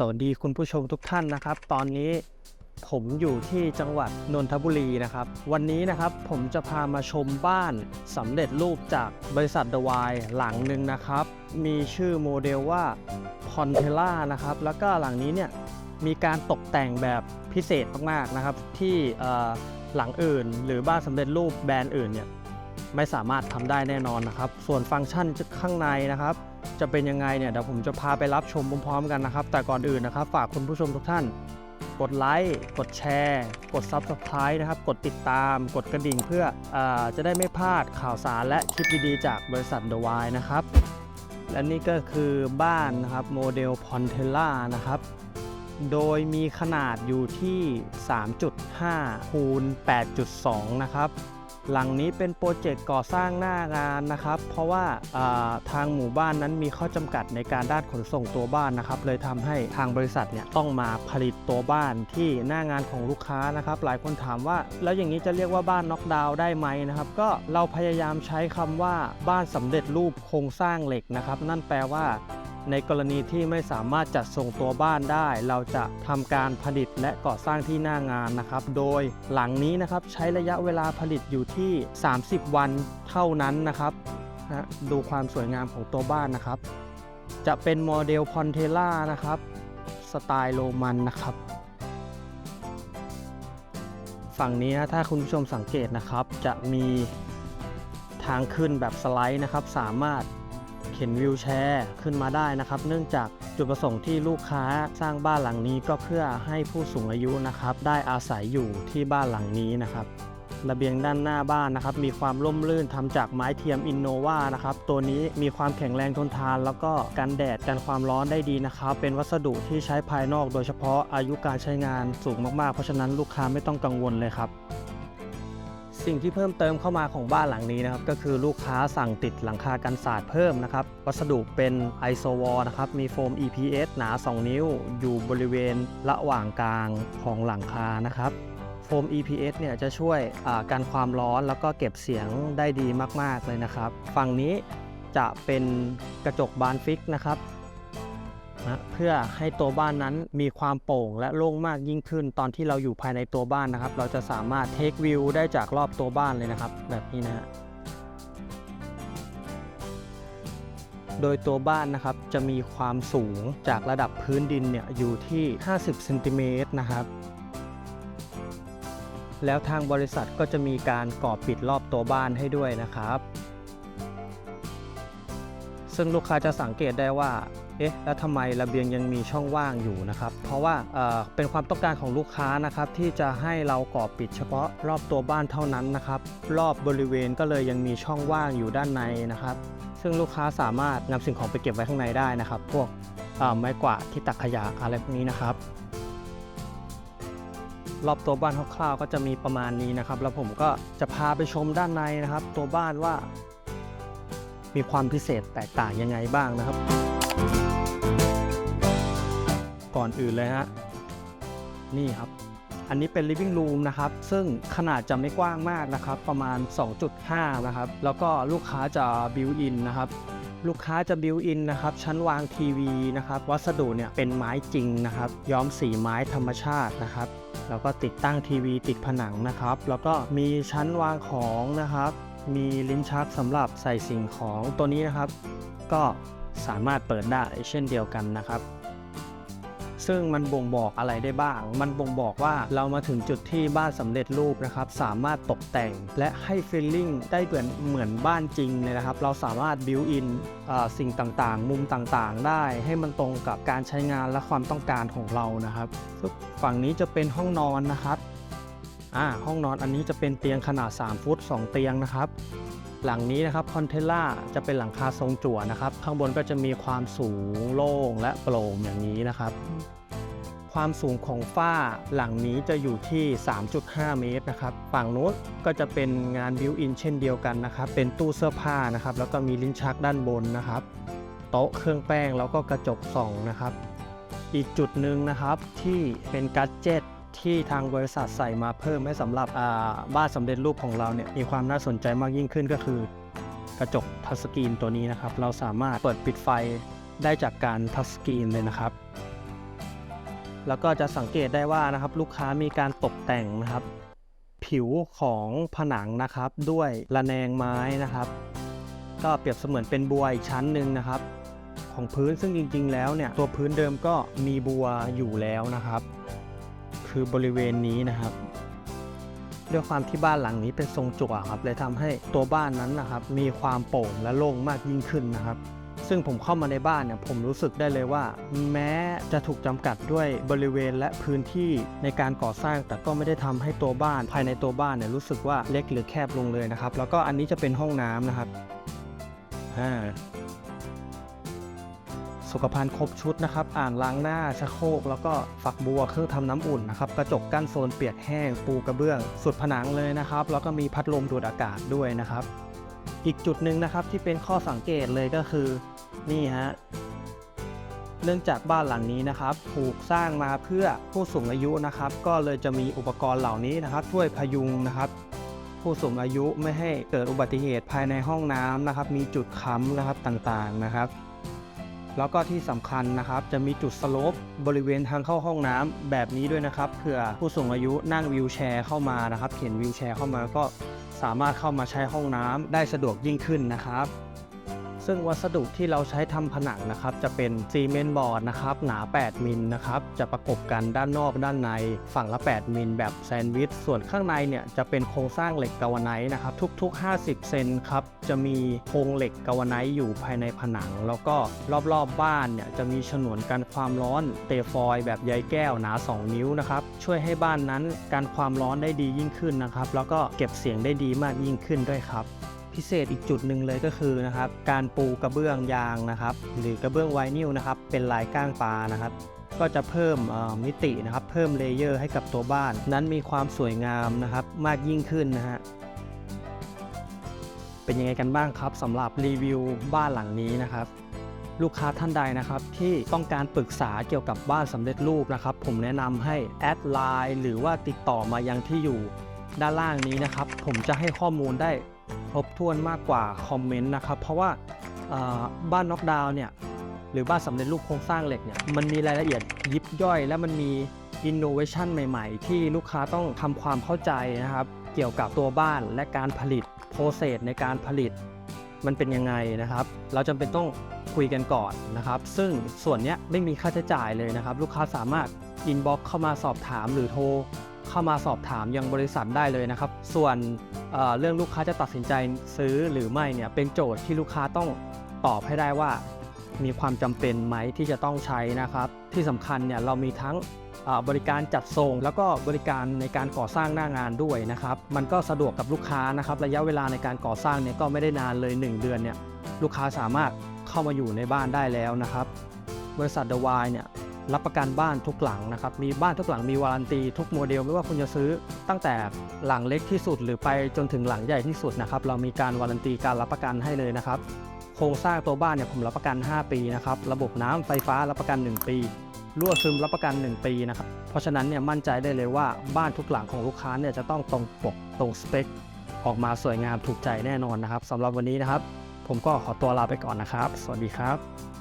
สวัสดีคุณผู้ชมทุกท่านนะครับ ตอนนี้ผมอยู่ที่จังหวัดนนทบุรีนะครับ วันนี้นะครับผมจะพามาชมบ้านสำเร็จรูปจากบริษัท The Y หลังหนึ่งนะครับ มีชื่อโมเดลว่า p o n t e l a นะครับ แล้วก็หลังนี้เนี่ยมีการตกแต่งแบบพิเศษมากๆนะครับ ที่หลังอื่น หรือบ้านสำเร็จรูปแบรนด์อื่นเนี่ย ไม่สามารถทำได้แน่นอนนะครับ ส่วนฟังก์ชันข้างในนะครับ จะเป็นยังไงเนี่ยเดี๋ยวผมจะพาไปรับชมพร้อมๆกันนะครับ แต่ก่อนอื่นนะครับ ฝากคุณผู้ชมทุกท่าน กดไลค์กดแชร์ กด Subscribe นะครับ กดติดตาม กดกระดิ่งเพื่ออจะได้ไม่พลาดข่าวสารและคลิปดีๆจากบริษัท The Y นะครับ และนี่ก็คือบ้านนะครับโมเดล p o n t e l a นะครับโดยมีขนาดอยู่ที่ 3.5 คูณ 8.2 นะครับ หลังนี้เป็นโปรเจกต์ก่อสร้างหน้างานนะครับ เพราะว่าาทางหมู่บ้านนั้นมีข้อจำกัดในการด้านขนส่งตัวบ้านนะครับ เลยทำให้ทางบริษัทเนี่ยต้องมาผลิตตัวบ้านที่หน้างานของลูกค้านะครับ หลายคนถามว่า แล้วอย่างนี้จะเรียกว่าบ้านน็อกดาวน์ได้ไหมนะครับ ก็เราพยายามใช้คำว่าบ้านสำเร็จรูปโครงสร้างเหล็กนะครับ นั่นแปลว่า ในกรณีที่ไม่สามารถจัดส่งตัวบ้านได้ เราจะทำการผลิตและก่อสร้างที่หน้างานนะครับ โดยหลังนี้นะครับใช้ระยะเวลาผลิตอยู่ที่ 30 วันเท่านั้นนะครับนะดูความสวยงามของตัวบ้านนะครับ จะเป็นโมเดลพอนเทล่านะครับ สไตล์โรมันนะครับ ฝั่งนี้นะถ้าคุณผู้ชมสังเกตนะครับ จะมีทางขึ้นแบบสไลด์นะครับ สามารถ เข็นวิวแชร์ขึ้นมาได้นะครับ เนื่องจากจุดประสงค์ที่ลูกค้าสร้างบ้านหลังนี้ก็เพื่อให้ผู้สูงอายุนะครับ ได้อาศัยอยู่ที่บ้านหลังนี้นะครับระเบียงด้านหน้าบ้านนะครับ มีความร่มรื่นทำจากไม้เทียมอินโนวานะครับ ตัวนี้มีความแข็งแรงทนทาน แล้วก็กันแดดกันความร้อนได้ดีนะครับ เป็นวัสดุที่ใช้ภายนอกโดยเฉพาะอายุการใช้งานสูงมากๆ เพราะฉะนั้นลูกค้าไม่ต้องกังวลเลยครับ สิ่งที่เพิ่มเติมเข้ามาของบ้านหลังนี้นะครับก็คือลูกค้าสั่งติดหลังคากันศาสตร์เพิ่มนะครับ วัสดุเป็นไอโซวอลนะครับมีโฟม EPS หนา 2 นิ้ว อยู่บริเวณระหว่างกลางของหลังคานะครับโฟม EPS เนี่ยจะช่วยอ่ากันความร้อนแล้วก็เก็บเสียงได้ดีมาก ๆ เลยนะครับ ฝั่งนี้จะเป็นกระจกบานฟิกนะครับ นะเพื่อให้ตัวบ้านนั้นมีความโปร่งและโล่งมากยิ่งขึ้น ตอนที่เราอยู่ภายในตัวบ้านนะครับ เราจะสามารถเทควิวได้จากรอบตัวบ้านเลยนะครับ แบบนี้นะฮะโดยตัวบ้านนะครับจะมีความสูงจากระดับพื้นดินเนี่ยอยู่ที่ 50เซนติเมตรนะครับ แล้วทางบริษัทก็จะมีการก่อปิดรอบตัวบ้านให้ด้วยนะครับ ซึ่งลูกค้าจะสังเกตได้ว่า เอ๊ะแล้วทำไมระเบียงยังมีช่องว่างอยู่นะครับ เพราะว่าเเป็นความต้องการของลูกค้านะครับที่จะให้เราก่อปิดเฉพาะรอบตัวบ้านเท่านั้นนะครับ รอบบริเวณก็เลยยังมีช่องว่างอยู่ด้านในนะครับ ซึ่งลูกค้าสามารถนำสิ่งของไปเก็บไว้ข้างในได้นะครับ พวกไม้กวาดที่ตักขยะอะไรพวกนี้นะครับ รอบตัวบ้านคร่าวๆก็จะมีประมาณนี้นะครับ แล้วผมก็จะพาไปชมด้านในนะครับ ตัวบ้านว่า มีความพิเศษแตกต่างยังไงบ้างนะครับ ก่อนอื่นเลยฮะนี่ครับ อันนี้เป็น living room นะครับ ซึ่งขนาดจะไม่กว้างมากนะครับ ประมาณ 2.5 นะครับ แล้วก็ลูกค้าจะ built in นะครับลูกค้าจะ built in นะครับ ชั้นวางทีวีนะครับ วัสดุเนี่ยเป็นไม้จริงนะครับ ย้อมสีไม้ธรรมชาตินะครับ แล้วก็ติดตั้งทีวีติดผนังนะครับ แล้วก็มีชั้นวางของนะครับ มีลิ้นชักสำหรับใส่สิ่งของตัวนี้นะครับ ก็ สามารถเปิดได้เช่นเดียวกันนะครับ ซึ่งมันบ่งบอกอะไรได้บ้าง มันบ่งบอกว่าเรามาถึงจุดที่บ้านสำเร็จรูปนะครับ สามารถตกแต่งและให้ฟีลลิ่งได้เหมือนเหมือนบ้านจริงเลยนะครับ เราสามารถบิวอินสิ่งต่างๆ มุมต่างๆ ได้ให้มันตรงกับการใช้งานและความต้องการของเรานะครับฝั่งนี้จะเป็นห้องนอนนะครับ่าห้องนอนอันนี้จะเป็นเตียงขนาด 3 ฟุต 2 เตียงนะครับ หลังนี้นะครับคอนเทนล่าจะเป็นหลังคาทรงจั่วนะครับ ข้างบนก็จะมีความสูงโล่งและโปร่งอย่างนี้นะครับ ความสูงของฝ้าหลังนี้จะอยู่ที่ 3.5 เมตรนะครับฝั่งนู้นก็จะเป็นงานบิวอินเช่นเดียวกันนะครับ เป็นตู้เสื้อผ้านะครับ แล้วก็มีลิ้นชักด้านบนนะครับ โต๊ะเครื่องแป้งแล้วก็กระจกส่องนะครับ อีกจุดหนึ่งนะครับที่เป็นกัจเจต ที่ทางบริษัทใส่มาเพิ่มให้สำหรับบ้านสำเร็จรูปของเราเนี่ยมีความน่าสนใจมากยิ่งขึ้นก็คือกระจกทัชสกรีนตัวนี้นะครับ เราสามารถเปิดปิดไฟได้จากการทัชสกรีนเลยนะครับ แล้วก็จะสังเกตได้ว่านะครับลูกค้ามีการตกแต่งนะครับ ผิวของผนังนะครับ ด้วยระแนงไม้นะครับ ก็เปรียบเสมือนเป็นบัวอีกชั้นหนึ่งนะครับ ของพื้นซึ่งจริง ๆ แล้วเนี่ยตัวพื้นเดิมก็มีบัวอยู่แล้วนะครับ คือบริเวณนี้นะครับ ด้วยความที่บ้านหลังนี้เป็นทรงจั่วครับเลยทำให้ตัวบ้านนั้นนะครับ มีความโปร่งและโล่งมากยิ่งขึ้นนะครับ ซึ่งผมเข้ามาในบ้านเนี่ยผมรู้สึกได้เลยว่า แม้จะถูกจำกัดด้วยบริเวณและพื้นที่ในการก่อสร้าง แต่ก็ไม่ได้ทำให้ตัวบ้านภายในตัวบ้านเนี่ยรู้สึกว่าเล็กหรือแคบลงเลยนะครับ แล้วก็อันนี้จะเป็นห้องน้ำนะครับอ่า สุขภัณฑ์ครบชุดนะครับอ่างล้างหน้าชักโครกแล้วก็ฝักบัวเครื่องทำน้ำอุ่นนะครับกระจกกั้นโซนเปียกแห้ง ปูกระเบื้อง สุดผนังเลยนะครับ แล้วก็มีพัดลมดูดอากาศด้วยนะครับ อีกจุดหนึ่งนะครับที่เป็นข้อสังเกตเลยก็คือนี่ฮะเนื่องจากบ้านหลังนี้นะครับ ถูกสร้างมาเพื่อผู้สูงอายุนะครับ ก็เลยจะมีอุปกรณ์เหล่านี้นะครับ ช่วยพยุงนะครับ ผู้สูงอายุไม่ให้เกิดอุบัติเหตุภายในห้องน้ำนะครับ มีจุดค้ำนะครับต่างๆนะครับ แล้วก็ที่สำคัญนะครับจะมีจุดสโลปบริเวณทางเข้าห้องน้ำแบบนี้ด้วยนะครับเผื่อผู้สูงอายุนั่งวิวแชร์เข้ามานะครับเข็นวิวแชร์เข้ามาก็สามารถเข้ามาใช้ห้องน้ำได้สะดวกยิ่งขึ้นนะครับ ซึ่งวัสดุที่เราใช้ทำผนังนะครับ จะเป็นซีเมนต์บอร์ดนะครับ หนา 8 มิลนะครับ จะประกบกันด้านนอกด้านในฝั่งละ 8 มิลแบบแซนด์วิช ส่วนข้างในเนี่ยจะเป็นโครงสร้างเหล็กกาวไนท์นะครับ ทุก ๆ 50 เซนครับ จะมีโครงเหล็กกาวไนท์อยู่ภายในผนัง แล้วก็รอบๆบบ้านเนี่ยจะมีฉนวนกันความร้อนเตฟอยแบบใยแก้วหนา 2 นิ้วนะครับ ช่วยให้บ้านนั้นกันความร้อนได้ดียิ่งขึ้นนะครับ แล้วก็เก็บเสียงได้ดีมากยิ่งขึ้นด้วยครับ พิเศษอีกจุดหนึ่งเลยก็คือนะครับการปูกระเบื้องยางนะครับ หรือกระเบื้องไวนิลนะครับเป็นลายก้างปลานะครับ ก็จะเพิ่มมิตินะครับ เพิ่มเลเยอร์ให้กับตัวบ้าน นั้นมีความสวยงามนะครับมากยิ่งขึ้นนะฮะเป็นยังไงกันบ้างครับสำหรับรีวิวบ้านหลังนี้นะครับลูกค้าท่านใดนะครับที่ต้องการปรึกษาเกี่ยวกับบ้านสำเร็จรูปนะครับ ผมแนะนำให้แอดไลน์หรือว่าติดต่อมายังที่อยู่ด้านล่างนี้นะครับ ผมจะให้ข้อมูลได้ ครบถ้วนมากกว่าคอมเมนต์นะครับเพราะว่าบ้านน็อกดาวน์เนี่ยหรือบ้านสำเร็จรูปโครงสร้างเหล็กเนี่ยมันมีรายละเอียดยิบย่อย และมันมีอินโนเวชันใหม่ๆ ที่ลูกค้าต้องทำความเข้าใจนะครับ เกี่ยวกับตัวบ้านและการผลิตโปรเซสในการผลิต มันเป็นยังไงนะครับ เราจำเป็นต้องคุยกันก่อนนะครับ ซึ่งส่วนนี้ไม่มีค่าใช้จ่ายเลยนะครับ ลูกค้าสามารถอินบ็อกเข้ามาสอบถามหรือโทร เข้ามาสอบถามยังบริษัทได้เลยนะครับ ส่วนเเรื่องลูกค้าจะตัดสินใจซื้อหรือไม่เนี่ยเป็นโจทย์ที่ลูกค้าต้องตอบให้ได้ว่า มีความจำเป็นไหมที่จะต้องใช้นะครับ ที่สำคัญเนี่ยเรามีทั้งบริการจัดส่งแล้วก็บริการในการก่อสร้างหน้างานด้วยนะครับ มันก็สะดวกกับลูกค้านะครับ ระยะเวลาในการก่อสร้างเนี่ยก็ไม่ได้นานเลย 1 เดือนเนี่ยลูกค้าสามารถเข้ามาอยู่ในบ้านได้แล้วนะครับ บริษัทเดอะวายเนี่ย รับประกันบ้านทุกหลังนะครับ มีบ้านทุกหลังมีวารันตี ทุกโมเดลไม่ว่าคุณจะซื้อ ตั้งแต่หลังเล็กที่สุดหรือไปจนถึงหลังใหญ่ที่สุดนะครับ เรามีการวารันตีการรับประกันให้เลยนะครับ โครงสร้างตัวบ้านเนี่ยผมรับประกัน 5 ปีนะครับ ระบบน้ำไฟฟ้ารับประกัน 1 ปีรั่วซึมรับประกัน 1 ปีนะครับ เพราะฉะนั้นเนี่ยมั่นใจได้เลยว่าบ้านทุกหลังของลูกค้าเนี่ยจะต้องตรงปกตรงสเปค ออกมาสวยงามถูกใจแน่นอนนะครับสำหรับวันนี้นะครับ ผมก็ขอตัวลาไปก่อนนะครับ สวัสดีครับ